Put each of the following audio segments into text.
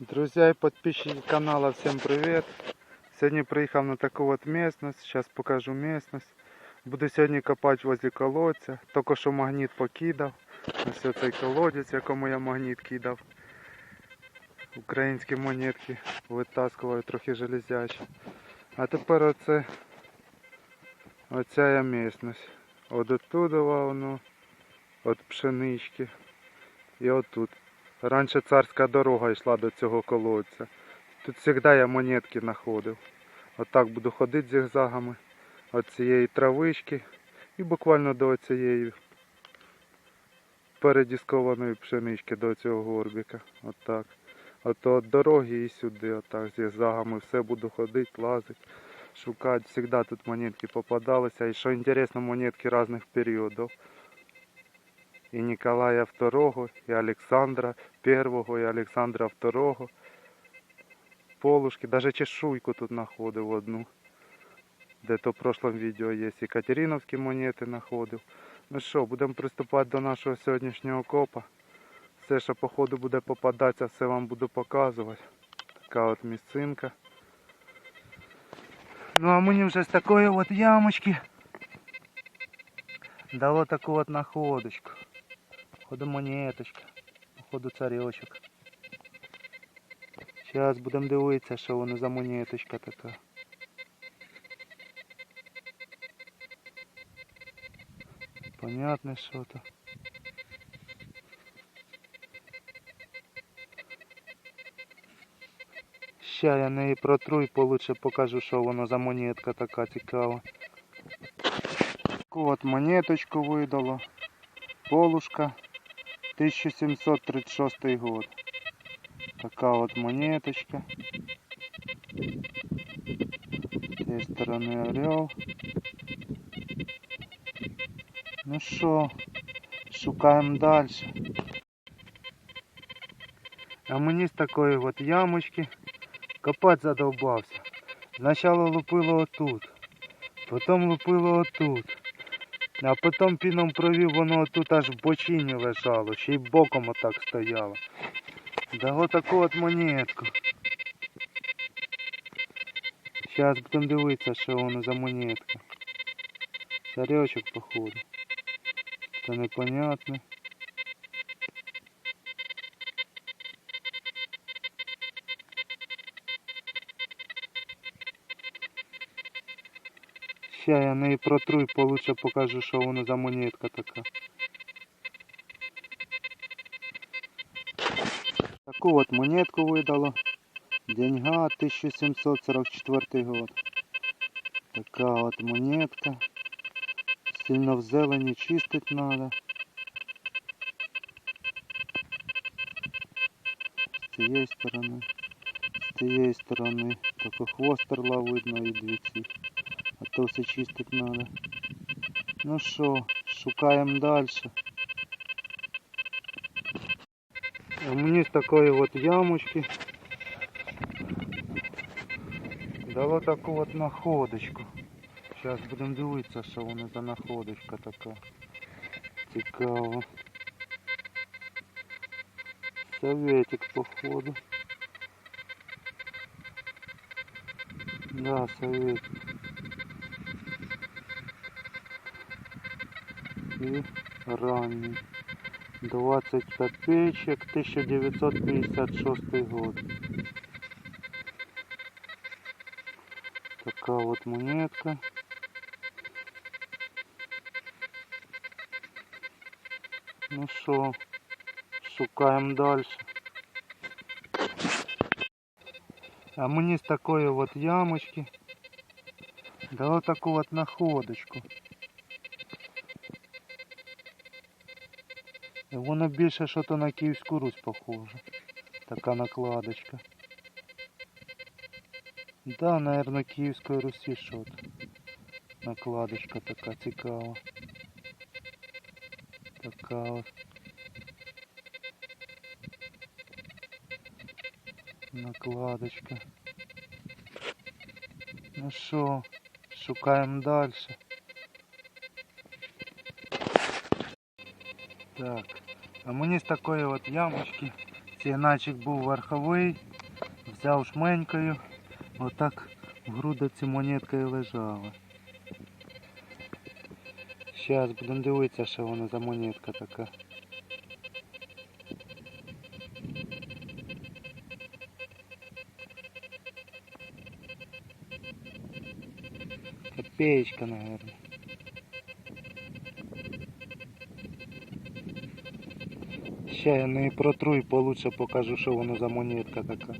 Друзья и подписчики канала, всем привет! Сегодня приехал на такую вот местность, сейчас покажу местность. Буду сьогодні копати возле колодця. Тільки що магніт покидав. Ось цей колодець, якому я магніт кидав. Українські монетки витаскуваю трохи железячі. А тепер оце оця я місцевість. От оттуда воно, от пшенички і отут. Раніше царська дорога йшла до цього колодця. Тут завжди я монетки знаходив. Отак буду ходити зігзагами від цієї травички і буквально до цієї передіскованої пшенички, до цього горбика. Отак. Ото від дороги і сюди, отак зігзагами все буду ходити, лазити, шукати. Завжди тут монетки попадалися. І що інтересно, монетки різних періодів. І Ніколая II, і Олександра I, і Олександра II. Полушки, даже чешуйку тут знаходив одну. Де то в прошлом відео є. І Катериновські монети знаходив. Ну що, будемо приступати до нашого сьогоднішнього копа. Все, що по ходу буде попадатися, все вам буду показувати. Така от місцинка. Ну а мені вже з такої от ямочки дало таку от находочку. Походу монеточка. Походу царьочок. Зараз будемо дивитися, що воно за монеточка така. Понятно, що то. Ща я неї протру і получше покажу, що воно за монетка така цікава. От монеточку видало. Полушка. 1736 год. Така от монеточка. З цієї сторони орел. Ну що, шукаємо далі. А мені з такої от ямочки копати задовбався. Спочатку лупило отут, потім лупило отут. А потім піном провів, воно тут аж в бочині лежало, ще й боком отак стояло. Да отаку таку от монетку. Зараз будемо дивитися, що воно за монетка. Царечок, походу. Це непонятно. Ща я неї протру і получше покажу, що воно за монетка така. Таку от монетку видало. Деньга 1744 год. Така от монетка. Сильно в зелені чистить треба. З цієї сторони. З цієї сторони. Тільки хвост орла видно і дві ці. А то все чистить надо. Ну що, шукаємо далі. А мені з такої от ямочки дало таку от находочку. Зараз будемо дивитися, що воно за находочка така. Цікаво. Советик походу. Да, советик. И ранний. 20 копеечек, 1956 год. Такая вот монетка. Ну що, шукаємо далі. А мені з такої от ямочки дало таку от находочку. Воно більше що то на Київську Русь похоже. Така накладочка. Да, наверное, Київської Русі що то. Накладочка така цікава. Така от. Накладочка. Ну що, шукаємо далі. Так. А мені з такої от ямочки Сігначик був верховий, взяв шменькою, отак в грудиці монетка і лежала. Зараз будемо дивитися, що вона за монетка така. Копеечка, наверное. Ща я не протру і получше покажу, що воно за монетка така.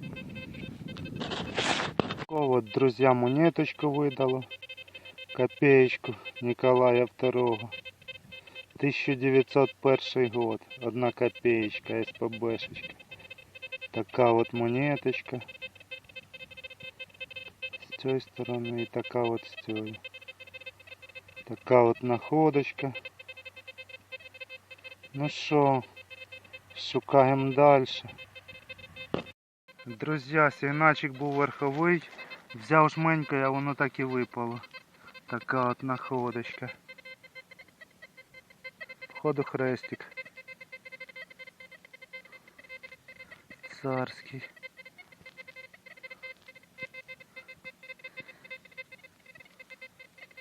От, друзья, монеточку видало. Копеечку Николая II. 1901 год. Одна копеечка, СПБшечка. Така от монеточка. З цієї сторони і така от з цієї. Така от находочка. Ну що, шукаємо далі. Друзі, сигнальчик був верховий. Взяв жменька, а воно так і випало. Така от находочка. Походу хрестик. Царський.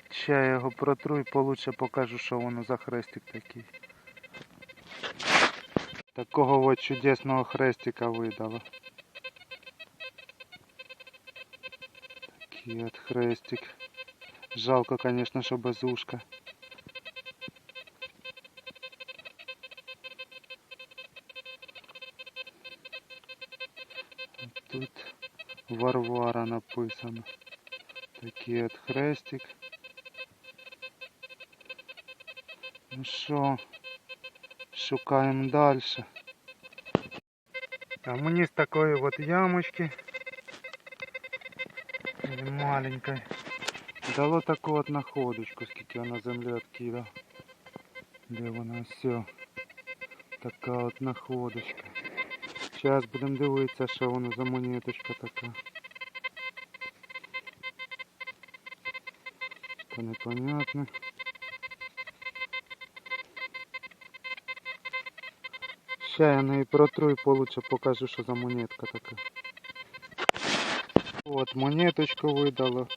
Ще я його протру і получше покажу, що воно за хрестик такий. Такого от чудесного хрестика видало. Такий от хрестик. Жалко, конечно, що без ушка. Тут Варвара написано. Такий от хрестик. Ну що, шукаємо далі. А мені з такої от ямочки или маленькой дало таку от находочку, скільки я на землі відкидав. Де вона все. Така от находочка. Зараз будемо дивитися, що воно за монеточка така. Це непонятно. Ща я неї протру получше покажу, що за монетка така. От монеточку видало.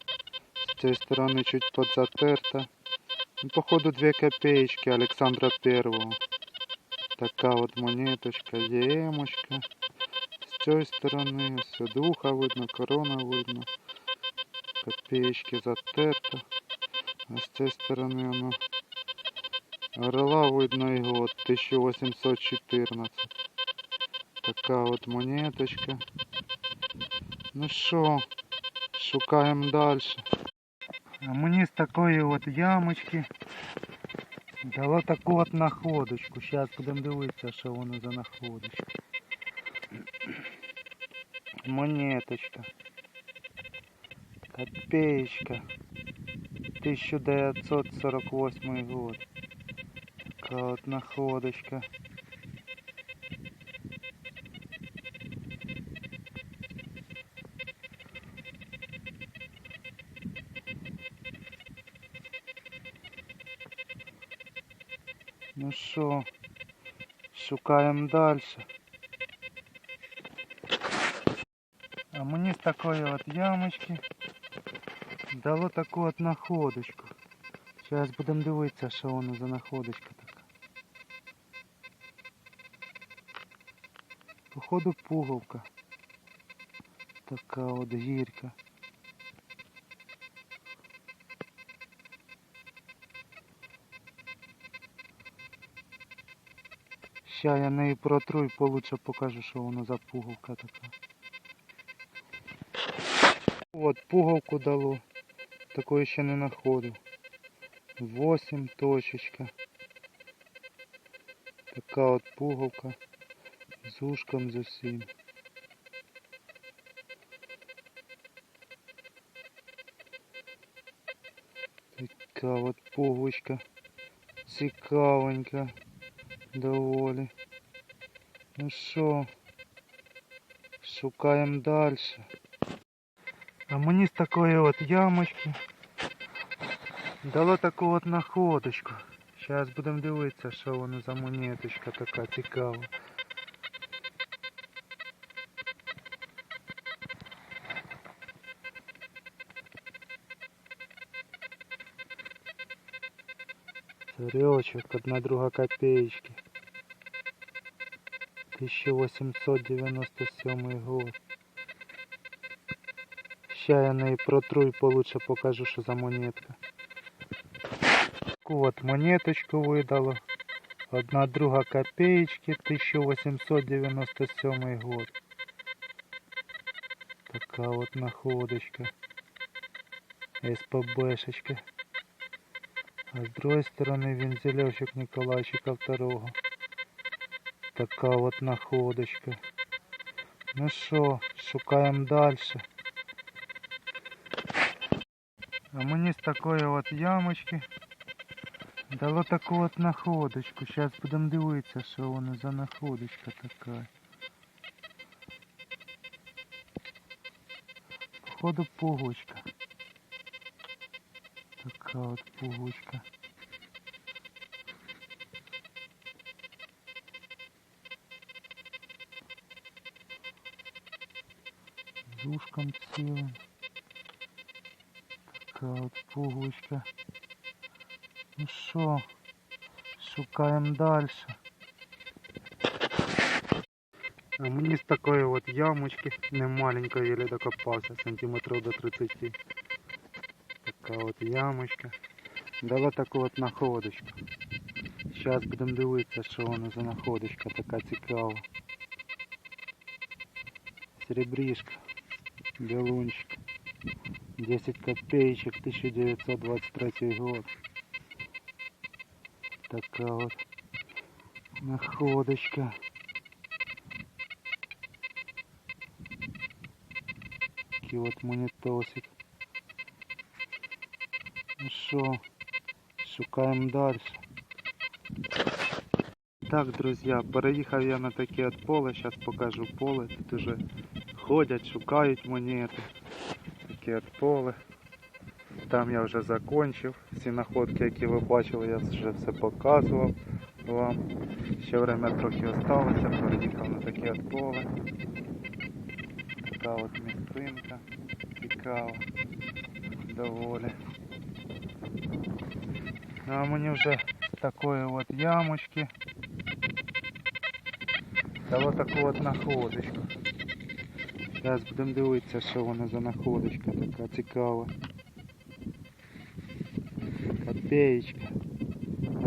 С цієї сторони чуть подзатерта. Ну, походу две копеечки Александра Первого. Така от монеточка, ємочка. З цієї сторони все духа видно, корона видно. Копеечки затерта. А з цієї сторони воно орла видно і год 1814. Така от монеточка. Ну що, шукаємо далі. А мені з такої от ямочки дало таку от находочку. Зараз будемо дивитися, що воно за находочка. Монеточка. Копеечка. 1948 год. Така от находочка. Ну що, шукаємо далі. А мені з такої от ямочки дало таку от находочку. Зараз будемо дивитися, що воно за находочка Походу пуговка. Така от гірка. Ща я неї протру і получше покажу, що воно за пуговка така. От пуговку дало. Такої ще не знаходив. 8 точечка. Така от пуговка. З ушком з усім. Така от пуговочка. Цікавенька. Доволі. Ну що, шукаємо далі. А мені з такої от ямочки дало таку от находочку. Зараз будемо дивитися, що воно за монеточка така цікава. Царечок, одна друга копеечки. 1897 год. Ща я неї протру і получше покажу, що за монетка. Таку от монеточку видало. Одна друга копеечки, 1897 год. Така от находочка. СПБшечка. А з другої сторони вензелевщик Николайчика II. Така от находочка. Ну що, шукаємо далі. А мені з такої от ямочки дало таку от находочку. Зараз будемо дивитися, що воно за находочка така. Походу пугочка. Така от пугочка. З ушком цілим. Така от. Ну що, шукаємо далі. А мені з такої от ямочки, не маленької, еле докопався, сантиметрів до 30. Така от ямочка. Дала таку от находочку. Зараз будемо дивитися, що воно за находочка така цікава. Серебришка, белунчик. 10 копеечек, 1923 год. Такая вот находочка. Такий вот монетосик. Що, шукаємо далі. Так, друзі, переїхав я на таке от поле, зараз покажу поле. Тут уже ходять, шукають монети. Таке от поле. Там я вже закончив. Всі находки, які ви бачили, я вже все показував вам. Ще время трохи осталося, переїхав на таке от поле. Така от місцинка. Цікава. Доволі. Ну, а мені вже з такої от ямочки. Дало таку от находочку. Зараз будемо дивитися, що воно за находочка така цікава. Копеечка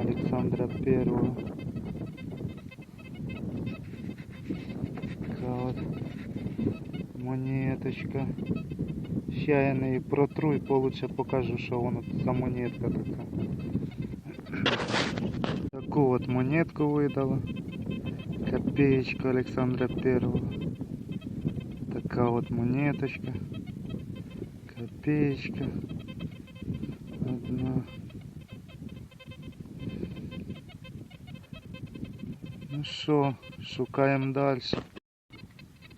Александра Первого. Така от монеточка. Ща я неї протру і получше покажу, що воно за монетка така. Таку от монетку видала. Копеечка Александра Первого. Така от монеточка. Копеечка. Одна. Ну що, шукаємо далі.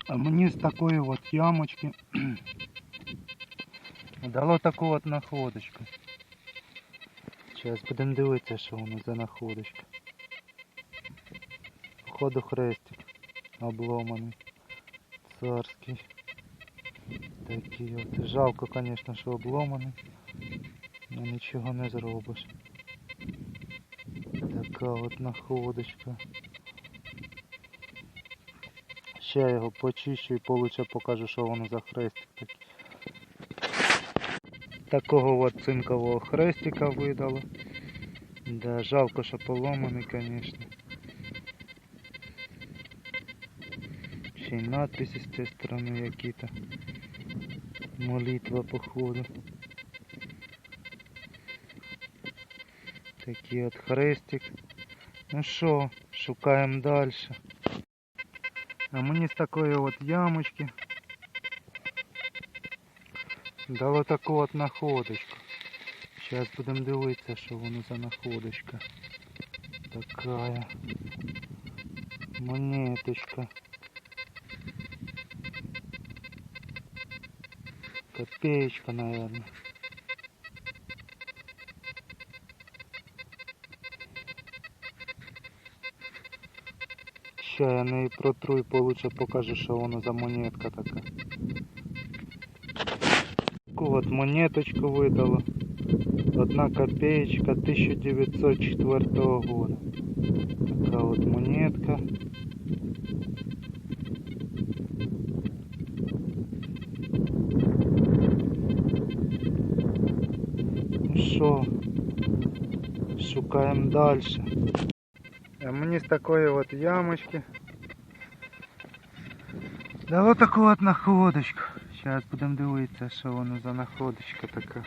А мені з такої от ямочки дало таку от находочку. Зараз будемо дивитися, що воно за находочка. Походу хрестик обломаний. Царський. Такий от. Жалко, звісно, що обломаний. Но нічого не зробиш. Така от находочка. Ще його почищу і получше покажу, що воно за хрестик такий. Такого от цинкового хрестика видало. Да, жалко, що поломаний, звісно. Ще надписи з цієї сторони які-то. Молитва походу. Такий от хрестик. Ну що, шукаємо далі. А мені з такої от ямочки дало таку от находочку. Зараз будемо дивитися, що воно за находочка. Такая монеточка. Копеечка, наверное. Ща я неї протру і получше покажу, що воно за монетка така. Таку от монеточку видало. Одна копеечка 1904 года. Така от монетка. Ну що, шукаємо далі. А мені з такої от ямочки. дало таку от находочку. Зараз будемо дивитися, що воно за находочка така.